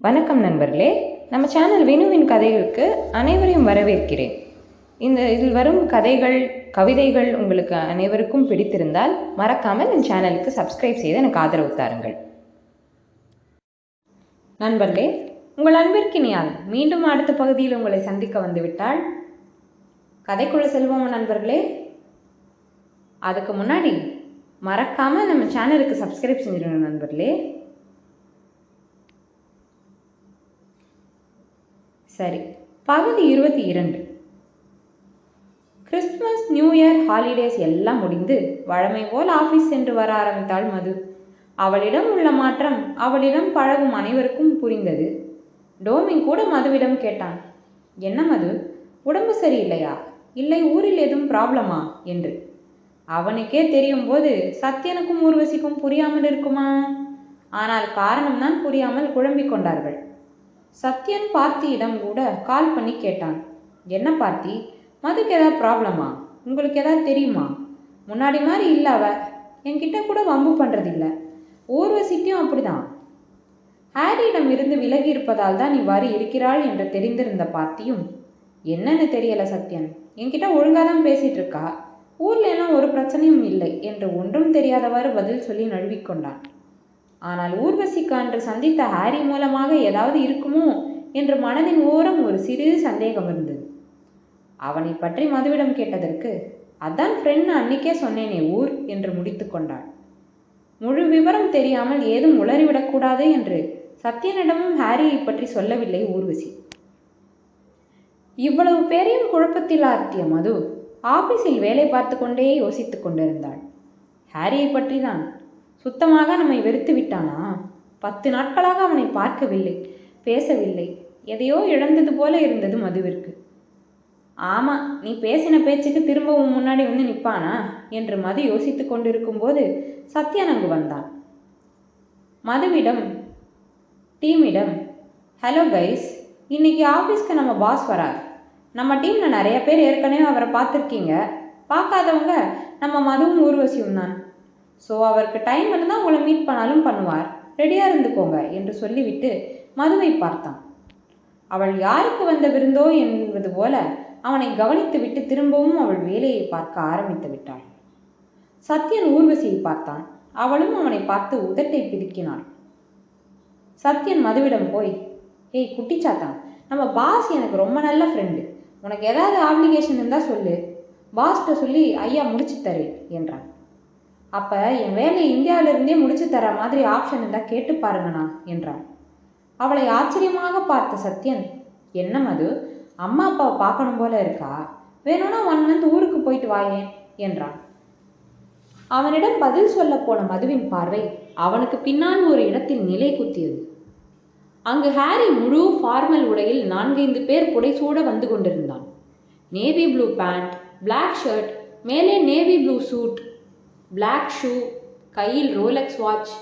வணக்கம் நண்பர்களே. நம்ம சேனல் வினுவின் கதைகளுக்கு அனைவரையும் வரவேற்கிறேன். இந்த இதில் வரும் கதைகள் கவிதைகள் உங்களுக்கு அனைவருக்கும் பிடித்திருந்தால் மறக்காமல் என் சேனலுக்கு சப்ஸ்கிரைப் செய்து எனக்கு ஆதரவு தாருங்கள். நண்பர்களே உங்கள் அன்பிற்கினியால் மீண்டும் அடுத்த பகுதியில் உங்களை சந்திக்க வந்துவிட்டால் கதைக்குள்ள செல்வோம் நண்பர்களே. அதுக்கு முன்னாடி மறக்காமல் நம்ம சேனலுக்கு சப்ஸ்கிரைப் செஞ்சிடணும் நண்பர்களே. சரி பகுதி இருபத்தி இரண்டு. கிறிஸ்துமஸ் நியூ இயர் ஹாலிடேஸ் எல்லாம் முடிந்து வழமை போல் ஆஃபீஸ் சென்று வர ஆரம்பித்தாள் மது. அவளிடம் உள்ள மாற்றம் அவளிடம் பழகும் அனைவருக்கும் புரிந்தது. டோமின் கூட மதுவிடம் கேட்டான் என்ன மது? உடம்பு சரியில்லையா? இல்லை ஊரில் எதுவும் ப்ராப்ளமா? என்று. அவனுக்கே தெரியும் போது சத்யனுக்கும் ஊர்வசிக்கும் புரியாமல் இருக்குமா? ஆனால் காரணம்தான் புரியாமல் குழம்பிக் கொண்டார்கள். சத்யன் பார்த்தியிடம் கூட கால் பண்ணி கேட்டான். என்ன பார்த்தி? மதுக்கு ஏதாவது ப்ராப்ளமா உங்களுக்கு ஏதாவது தெரியுமா? முன்னாடி மாதிரி இல்லை அவ. என்கிட்ட கூட வம்பு பண்ணுறதில்ல ஊர்வசிக்கும் அப்படிதான். ஹாரியிடம் இருந்து விலகி இருப்பதால் தான் இவ்வாறு இருக்கிறாள் என்று தெரிந்திருந்த பார்த்தியும் என்னன்னு தெரியல சத்யன். என்கிட்ட ஒழுங்காக தான் பேசிகிட்டு இருக்கா? ஊர்ல எல்லாம் ஒரு பிரச்சனையும் இல்லை என்று ஒன்றும் தெரியாதவாறு பதில் சொல்லி நழுவிக்கொண்டான் ஆனால் ஊர்வசிக்கு அன்று சந்தித்த ஹாரி மூலமாக ஏதாவது இருக்குமோ என்று மனதின் ஓரம் ஒரு சிறிது சந்தேகம் இருந்தது. அவனை பற்றி மதுவிடம் கேட்டதற்கு அதான் ஃப்ரெண்ட் அன்னைக்கே சொன்னேனே ஊர் என்று முடித்து கொண்டாள். முழு விவரம் தெரியாமல் ஏதும் உளறிவிடக்கூடாது என்று சத்யனிடமும் ஹாரியை பற்றி சொல்லவில்லை ஊர்வசி. இவ்வளவு பேரையும் குழப்பத்தில் ஆர்த்திய மது ஆபீஸில் வேலை பார்த்து கொண்டே யோசித்துக் கொண்டிருந்தாள். ஹாரியை பற்றி தான் சுத்தமாக நம்மை வெறுத்து விட்டானா? பத்து நாட்களாக அவனை பார்க்கவில்லை பேசவில்லை. எதையோ இழந்தது போல இருந்தது மதுவிற்கு. ஆமா நீ பேசின பேச்சுக்கு திரும்பவும் முன்னாடி வந்து நிற்பானா? என்று மது யோசித்து கொண்டிருக்கும் போது சத்யன் அங்கு வந்தான். மதுவிடம் டீமிடம் ஹலோ கைஸ் இன்னைக்கு ஆஃபீஸ்க்கு நம்ம பாஸ் வரார். நம்ம டீமில் நிறைய பேர் ஏற்கனவே அவரை பார்த்துருக்கீங்க. பார்க்காதவங்க நம்ம மதுவும் ஊர்வசியும் தான். ஸோ அவருக்கு டைம் இருந்தால் உங்களை மீட் பண்ணாலும் பண்ணுவார். ரெடியாக இருந்துக்கோங்க என்று சொல்லிவிட்டு மதுவை பார்த்தான். அவள் யாருக்கு வந்த விருந்தோ என்பது போல அவனை கவனித்து விட்டு திரும்பவும் அவள் வேலையை பார்க்க ஆரம்பித்து விட்டாள். சத்யன் ஊர்வசியை பார்த்தான். அவளும் அவனை பார்த்து உதட்டை பிதுக்கினாள். சத்யன் மதுவிடம் போய் ஏய் குட்டிச்சாத்தான் நம்ம பாஸ் எனக்கு ரொம்ப நல்ல ஃப்ரெண்டு உனக்கு ஏதாவது ஆப்ளிகேஷன் இருந்தால் சொல்லு. பாஸ்கிட்ட சொல்லி ஐயா முடிச்சு தரேன் என்றான். அப்போ என் வேலையை இந்தியாவிலிருந்தே முடிச்சு தர மாதிரி ஆப்ஷன் இருந்தால் கேட்டு பாருங்கண்ணா என்றான். அவளை ஆச்சரியமாக பார்த்த சத்யன் என்ன மது அம்மா அப்பாவை பார்க்கணும் போல இருக்கா? வேணும்னா ஒன் மந்த் ஊருக்கு போயிட்டு வாயேன் என்றான். அவனிடம் பதில் சொல்ல போன மதுவின் பார்வை அவனுக்கு பின்னால் ஒரு இடத்தில் நிலை குத்தியது. அங்கு ஹாரி முழு ஃபார்மல் உடையில் நான்கைந்து பேர் புடைசூட வந்து கொண்டிருந்தான். Navy blue pant black shirt மேலே navy blue suit black shoe கையில் ரோலக்ஸ் வாட்ச்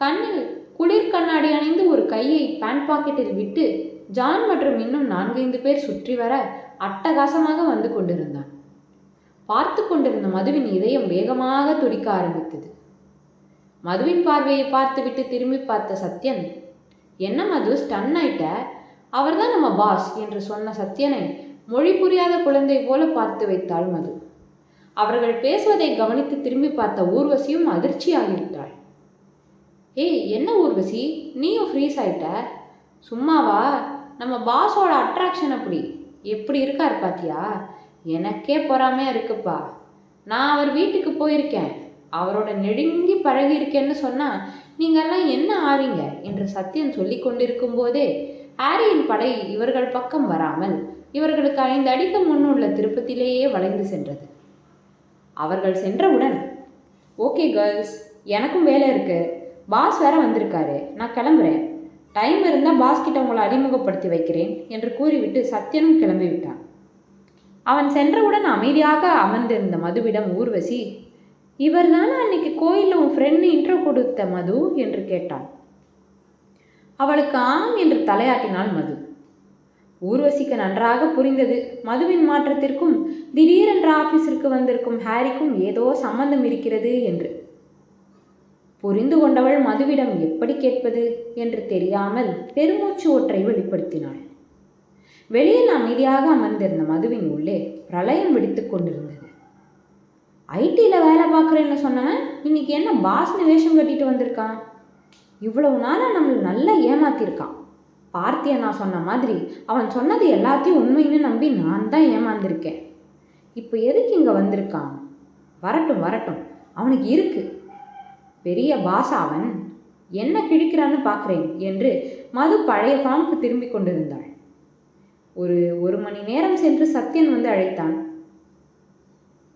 கண்ணில் குளிர் கண்ணாடி அணிந்து ஒரு கையை பேண்ட் பாக்கெட்டில் விட்டு ஜான் மற்றும் இன்னும் நான்கைந்து பேர் சுற்றி வர அட்டகாசமாக வந்து கொண்டிருந்தான். பார்த்து கொண்டிருந்த மதுவின் இதயம் வேகமாக துடிக்க ஆரம்பித்தது. மதுவின் பார்வையை பார்த்துவிட்டு திரும்பி பார்த்த சத்யன் என்ன மது ஸ்டன் ஆயிட்ட? அவர்தான் நம்ம பாஸ் என்று சொன்ன சத்யனை மொழி புரியாத குழந்தை போல பார்த்து வைத்தாள் மது. அவர்கள் பேசுவதை கவனித்து திரும்பி பார்த்த ஊர்வசியும் அதிர்ச்சியாகிவிட்டாள். ஏய் என்ன ஊர்வசி? நீயும் ஃப்ரீஸ் ஆயிட்ட? சும்மாவா? நம்ம பாஸோட அட்ராக்ஷன் அப்படி. எப்படி இருக்கார் பாத்தியா? எனக்கே பொறாமையா இருக்குப்பா. நான் அவர் வீட்டுக்கு போயிருக்கேன். அவரோட நெடுங்கி பழகி இருக்கேன்னு சொன்னா நீங்கெல்லாம் என்ன ஆறீங்க? என்று சத்தியம் சொல்லி கொண்டிருக்கும் போதே ஹாரியின் படை இவர்கள் பக்கம் வராமல் இவர்களுக்கு ஐந்து அடிக்கு முன்னுள்ள திருப்பத்திலேயே வளைந்து சென்றது. அவர்கள் சென்றவுடன் ஓகே கேர்ள்ஸ் எனக்கும் வேலை இருக்கு. பாஸ் வேற வந்திருக்காரு. நான் கிளம்புறேன். டைம் இருந்தால் பாஸ் கிட்ட உங்களை அறிமுகப்படுத்தி வைக்கிறேன் என்று கூறிவிட்டு சத்யனும் கிளம்பி விட்டான் அவன் சென்றவுடன் அமைதியாக அமர்ந்திருந்த மதுவிடம் ஊர்வசி இவர் தானே அன்னைக்கு கோயிலில் உன் ஃப்ரெண்டு இன்ட்ரோ கொடுத்த மது? என்று கேட்டான். அவளுக்கு ஆம் என்று தலையாட்டினாள் மது. ஊர்வசிக்கு நன்றாக புரிந்தது. மதுவின் மாற்றத்திற்கும் திடீரென்ற ஆபீஸிற்கு வந்திருக்கும் ஹாரிக்கும் ஏதோ சம்பந்தம் இருக்கிறது என்று. புரிந்து கொண்டவள் மதுவிடம் எப்படி கேட்பது என்று தெரியாமல் பெருமூச்சு ஒற்றை வெளிப்படுத்தினாள். வெளியில் அமைதியாக அமர்ந்திருந்த மதுவின் உள்ளே பிரளயம் வெடித்துக் கொண்டிருந்தது. ஐடியில் வேலை பார்க்குறேன்னு சொன்னவன் இன்னைக்கு என்ன பாஸ்னு வேஷம் கட்டிட்டு வந்திருக்கான்? இவ்வளவு நாளாக நம்மளை நல்லா ஏமாத்திருக்கான். பார்த்தியை நான் சொன்ன மாதிரி? அவன் சொன்னது எல்லாத்தையும் உண்மைன்னு நம்பி நான் தான் ஏமாந்திருக்கேன். இப்போ எதுக்கு இங்கே வந்திருக்கான்? வரட்டும் வரட்டும். அவனுக்கு இருக்கு. பெரிய பாஸ் அவன். என்ன கிழிக்கிறான்னு பார்க்குறேன் என்று மது பழைய ஃபார்முக்கு திரும்பி கொண்டிருந்தாள். ஒரு ஒரு மணி நேரம் சென்று சத்யன் வந்து அழைத்தான்.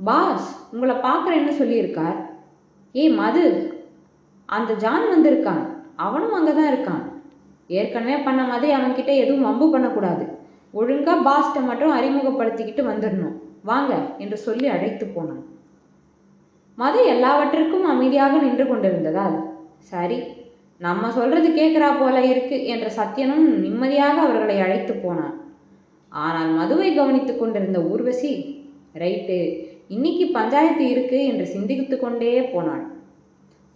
பாஸ் உங்களை பார்க்குறேன்னு சொல்லியிருக்கார். ஏ மது அந்த ஜான் வந்திருக்கான். அவனும் அங்கே தான் இருக்கான். ஏற்கனவே பண்ண மாதிரி அவன்கிட்ட எதுவும் வம்பு பண்ணக்கூடாது. ஒழுங்காக பாஸ்ட்டை மட்டும் அறிமுகப்படுத்திக்கிட்டு வந்துடணும் வாங்க என்று சொல்லி அழைத்து போனான். மது எல்லாவற்றிற்கும் அமைதியாக நின்று கொண்டிருந்ததால் சரி நம்ம சொல்றது கேட்குறா போல இருக்கு என்ற சத்தியனும் நிம்மதியாக அவர்களை அழைத்து போனான். ஆனால் மதுவை கவனித்துக் கொண்டிருந்த ஊர்வசி ரைட்டு இன்னைக்கு பஞ்சாயத்து இருக்கு என்று சிந்தித்து கொண்டே போனாள்.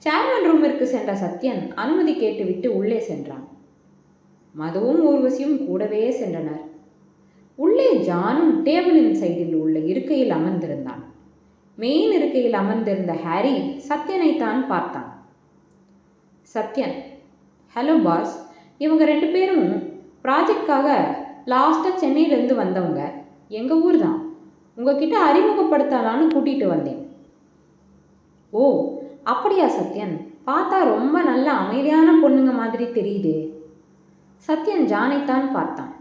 சேர்மன் ரூமிற்கு சென்ற சத்யன் அனுமதி கேட்டுவிட்டு உள்ளே சென்றான். மதுவும் ஊர்வசியும் கூடவே சென்றனர். உள்ளே ஜானும் டேபிளின் சைடில் உள்ள இருக்கையில் அமர்ந்திருந்தான். மெயின் இருக்கையில் அமர்ந்திருந்த ஹாரி சத்யனை தான் பார்த்தான். சத்யன் ஹலோ பாஸ் இவங்க ரெண்டு பேரும் ப்ராஜெக்ட்காக லாஸ்ட்டாக சென்னையிலேருந்து வந்தவங்க. எங்கள் ஊர் தான். உங்ககிட்ட அறிமுகப்படுத்தலான்னு கூட்டிகிட்டு வந்தேன். ஓ அப்படியா சத்யன்? பார்த்தா ரொம்ப நல்ல அமைதியான பொண்ணுங்க மாதிரி தெரியுதே. சத்யன் ஜானைத்தான் பார்த்தான்.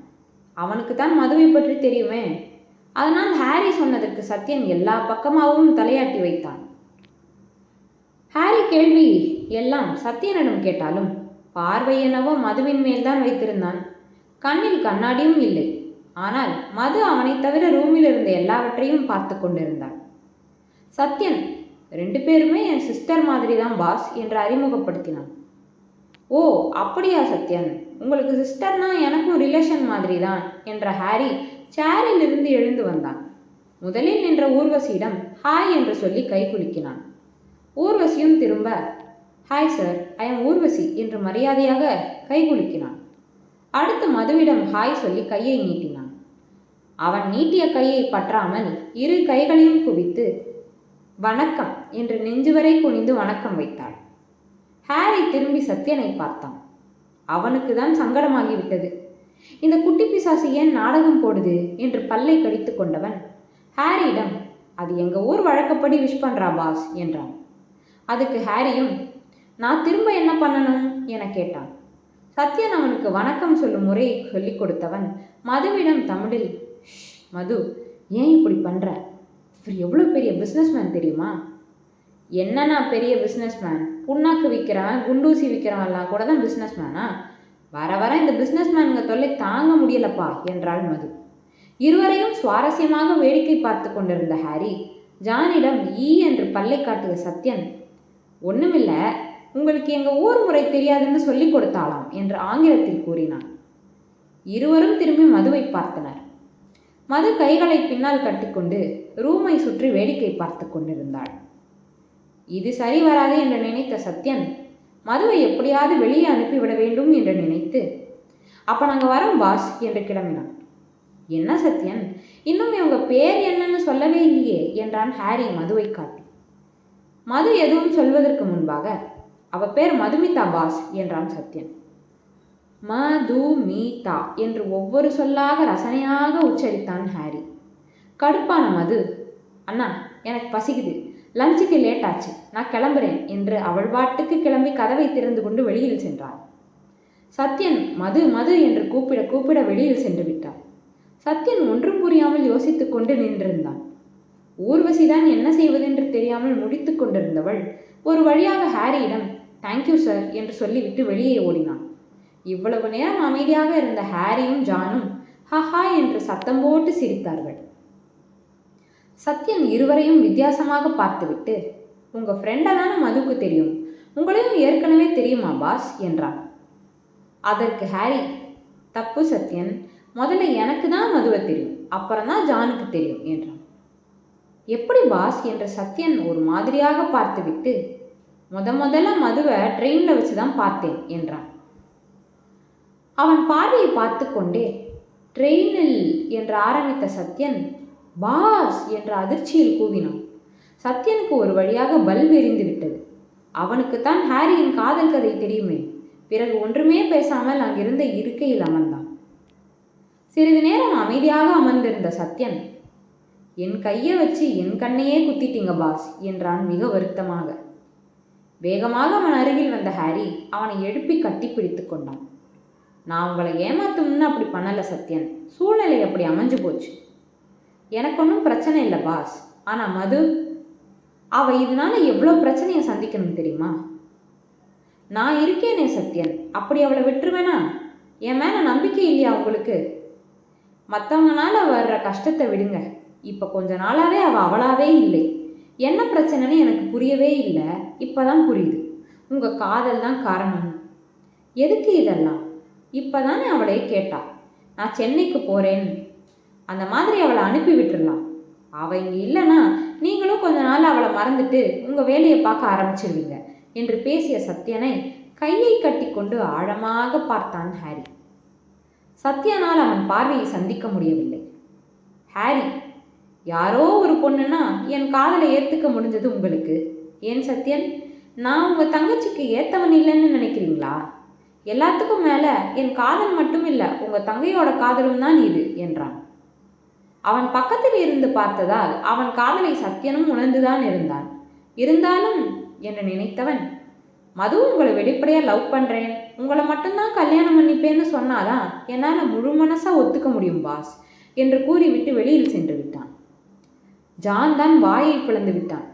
அவனுக்கு தான் மதுவை பற்றி தெரியுமே. அதனால் ஹாரி சொன்னதற்கு சத்யன் எல்லா பக்கமாகவும் தலையாட்டி வைத்தான். ஹாரி கேள்வி எல்லாம் சத்யனிடம் கேட்டாலும் பார்வை என்னவோ மதுவின் மேல்தான் வைத்திருந்தான். கண்ணில் கண்ணாடியும் இல்லை. ஆனால் மது அவனைத் தவிர ரூமில் இருந்த எல்லாவற்றையும் பார்த்து கொண்டிருந்தான் சத்யன் ரெண்டு பேருமே என் சிஸ்டர் மாதிரி தான் பாஸ் என்று அறிமுகப்படுத்தினான். ஓ அப்படியா சத்யன். உங்களுக்கு சிஸ்டர்னா எனக்கும் ரிலேஷன் மாதிரி தான் என்ற ஹாரி சேரில் இருந்து எழுந்து வந்தான். முதலில் நின்ற ஊர்வசியிடம் ஹாய் என்று சொல்லி கை குலுக்கினான். ஊர்வசியும் திரும்ப hi sir I am Urvashi என்று மரியாதையாக கை குலுக்கினான். அடுத்து மதுவிடம் ஹாய் சொல்லி கையை நீட்டினான். அவன் நீட்டிய கையை பற்றாமல் இரு கைகளையும் குவித்து வணக்கம் என்று நெஞ்சுவரை குனிந்து வணக்கம் வைத்தாள். ஹாரி திரும்பி சத்யனை பார்த்தான். அவனுக்கு தான் சங்கடமாகிவிட்டது. இந்த குட்டி பிசாசு ஏன் நாடகம் போடுது என்று பல்லை கடித்து கொண்டவன். ஹாரியிடம் அது எங்க ஊர் வழக்கப்படி விஷ் பண்றா பாஸ் என்றான். அதுக்கு ஹாரியும் நான் திரும்ப என்ன பண்ணணும்? என கேட்டான். சத்யன் அவனுக்கு வணக்கம் சொல்லும் முறையை சொல்லிக் கொடுத்தவன் மதுவிடம் தமிழில் "ஷ், மது ஏன் இப்படி பண்ற? இவர் எவ்வளோ பெரிய பிஸ்னஸ்மேன் தெரியுமா? என்னண்ணா பெரிய பிஸ்னஸ்மேன் புண்ணாக்கு விற்கிறவன் குண்டூசி விற்கிறவன்லாம் கூட தான் பிஸ்னஸ்மேனா வர வர இந்த பிஸ்னஸ் மேனுங்க தொல்லை தாங்க முடியலப்பா என்றாள் மது. இருவரையும் சுவாரஸ்யமாக வேடிக்கை பார்த்து கொண்டிருந்த ஹாரி ஜானிடம் ஈ என்று பல்லை காட்டிய சத்யன் ஒன்றுமில்லை உங்களுக்கு எங்கள் ஊர் முறை தெரியாதுன்னு சொல்லிக் கொடுத்தாளாம் என்று ஆங்கிலத்தில் கூறினான். இருவரும் திரும்பி மதுவை பார்த்தனர். மது கைகளை பின்னால் கட்டிக்கொண்டு ரூமை சுற்றி வேடிக்கை பார்த்து கொண்டிருந்தாள். இது சரி வராது என்று நினைத்த சத்யன் மதுவை எப்படியாவது வெளியே அனுப்பிவிட வேண்டும் என்று நினைத்து அப்ப நாங்க வரோம் பாஸ் என்று கிளம்பினான். என்ன சத்யன் இன்னும் இவங்க பேர் என்னன்னு சொல்லவே இல்லையே என்றான் ஹாரி மதுவை காட்டி. மது எதுவும் சொல்வதற்கு முன்பாக அவ பேர் மதுமிதா பாஸ் என்றான் சத்யன். மதுமிதா என்று ஒவ்வொரு சொல்லாக ரசனையாக உச்சரித்தான் ஹாரி. கடுப்பான மது அண்ணா எனக்கு பசிக்குது. லஞ்சுக்கு லேட் ஆச்சு நான் கிளம்புறேன் என்று அவள் பாட்டுக்கு கிளம்பி கதவை திறந்து கொண்டு வெளியில் சென்றாள். சத்யன் மது மது என்று கூப்பிட கூப்பிட வெளியில் சென்று விட்டாள் சத்யன் ஒன்றும் புரியாமல் யோசித்துக் கொண்டு நின்றிருந்தான். ஊர்வசிதான் என்ன செய்வதென்று தெரியாமல் முடித்து கொண்டிருந்தவள் ஒரு வழியாக ஹாரியிடம் தேங்க்யூ சார் என்று சொல்லிவிட்டு வெளியே ஓடினான். இவ்வளவு நேரம் அமைதியாக இருந்த ஹாரியும் ஜானும் ஹஹா என்று சத்தம் போட்டு சிரித்தார்கள். சத்யன் இருவரையும் வித்தியாசமாக பார்த்துவிட்டு உங்க ஃப்ரெண்டான மதுக்கு தெரியும். உங்களையும் ஏற்கனவே தெரியுமா பாஸ் என்றான். அதற்கு ஹாரி தப்பு சத்யன். முதல்ல எனக்கு தான் மதுவை தெரியும். அப்புறம் தான் ஜானுக்கு தெரியும் என்றான். எப்படி பாஸ் என்று சத்யன் ஒரு மாதிரியாக பார்த்துவிட்டு முத முதல்ல மதுவை ட்ரெயினில் வச்சு தான் பார்த்தேன் என்றான். அவன் பார்வையை பார்த்து கொண்டே ட்ரெயினில் என்று ஆரம்பித்த சத்யன் பாஸ் என்ற அதிர்ச்சியில் கூவினான். சத்யனுக்கு ஒரு வழியாக பல்ப் எரிந்து விட்டது. அவனுக்குத்தான் ஹாரியின் காதல் கதை தெரியுமே. பிறகு ஒன்றுமே பேசாமல் அங்கிருந்த இருக்கையில் அமர்ந்தான். சிறிது நேரம் அமைதியாக அமர்ந்திருந்த சத்யன் என் கையை வச்சு என் கண்ணையே குத்திட்டீங்க பாஸ் என்றான் மிக வருத்தமாக. வேகமாக அவன் அருகில் வந்த ஹாரி அவனை எழுப்பி கட்டி பிடித்து கொண்டான். நான் உங்களை ஏமாத்தணும்னு அப்படி பண்ணல சத்யன். சூழ்நிலை அப்படி அமைஞ்சு போச்சு. எனக்கு ஒன்றும் பிரச்சனை இல்லை பாஸ் ஆனால் மது அவள் இதனால் எவ்வளோ பிரச்சனையை சந்திக்கணும் தெரியுமா? நான் இருக்கேனே சத்யன். அப்படி அவளை விட்டுருவேனா? என் மேலே நம்பிக்கை இல்லையா உங்களுக்கு மற்றவங்கனால வர்ற கஷ்டத்தை விடுங்க. இப்போ கொஞ்ச நாளாகவே அவள் அவளாவே இல்லை. என்ன பிரச்சனைன்னு எனக்கு புரியவே இல்லை. இப்போதான் புரியுது. உங்கள் காதல் தான் காரணம். எதுக்கு இதெல்லாம்? இப்போதானே அவளே கேட்டா. நான் சென்னைக்கு போகிறேன் அந்த மாதிரி அவளை அனுப்பி விட்டுறலாம். அவள் இங்கே இல்லைன்னா நீங்களும் கொஞ்ச நாள் அவளை மறந்துட்டு உங்கள் வேலையை பார்க்க ஆரம்பிச்சிருவீங்க என்று பேசிய சத்யனை கையை கட்டி கொண்டு ஆழமாக பார்த்தான் ஹாரி. சத்யனால் அவன் பார்வையை சந்திக்க முடியவில்லை. ஹாரி யாரோ ஒரு பொண்ணுன்னா என் காதலை ஏற்றுக்க முடிஞ்சது உங்களுக்கு? ஏன் சத்யன்? நான் உங்கள் தங்கச்சிக்கு ஏத்தவன் இல்லைன்னு நினைக்கிறீங்களா? எல்லாத்துக்கும் மேலே என் காதல் மட்டும் இல்லை உங்கள் தங்கையோட காதலும் தான் இது என்றான். அவன் பக்கத்தில் இருந்து பார்த்ததால் அவன் காதலை சத்யனும் உணர்ந்துதான் இருந்தான். இருந்தாலும் என்று நினைத்தவன் மது உங்களை வெளிப்படையாக லவ் பண்ணுறேன் உங்களை மட்டும்தான் கல்யாணம் பண்ணிப்பேன்னு சொன்னாதான் என்னால் முழு மனசாக ஒத்துக்க முடியும் பாஸ் என்று கூறிவிட்டு வெளியில் சென்று விட்டான். ஜான் தான் வாயை பிளந்து விட்டான்.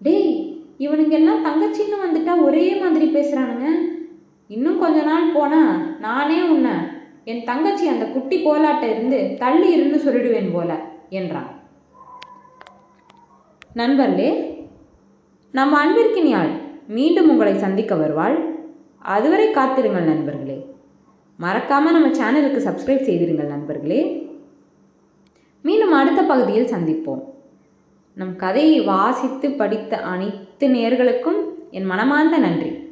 டேய் இவனுங்கெல்லாம் தங்கச்சின்னு வந்துட்டா ஒரே மாதிரி பேசுகிறானுங்க இன்னும் கொஞ்ச நாள் போனால் நானே உன்னை என் தங்கச்சி அந்த குட்டி கோலாட்ட இருந்து தள்ளி இருந்து சொல்லிடுவேன் போல என்றான். நண்பர்களே நம்ம அன்பிற்கினியாள் மீண்டும் உங்களை சந்திக்க வருவாள். அதுவரை காத்திருங்கள் நண்பர்களே. மறக்காம நம்ம சேனலுக்கு சப்ஸ்கிரைப் செய்திருங்கள் நண்பர்களே. மீண்டும் அடுத்த பகுதியில் சந்திப்போம். நம் கதையை வாசித்து படித்த அனைத்து நேர்களுக்கும் என் மனமார்ந்த நன்றி.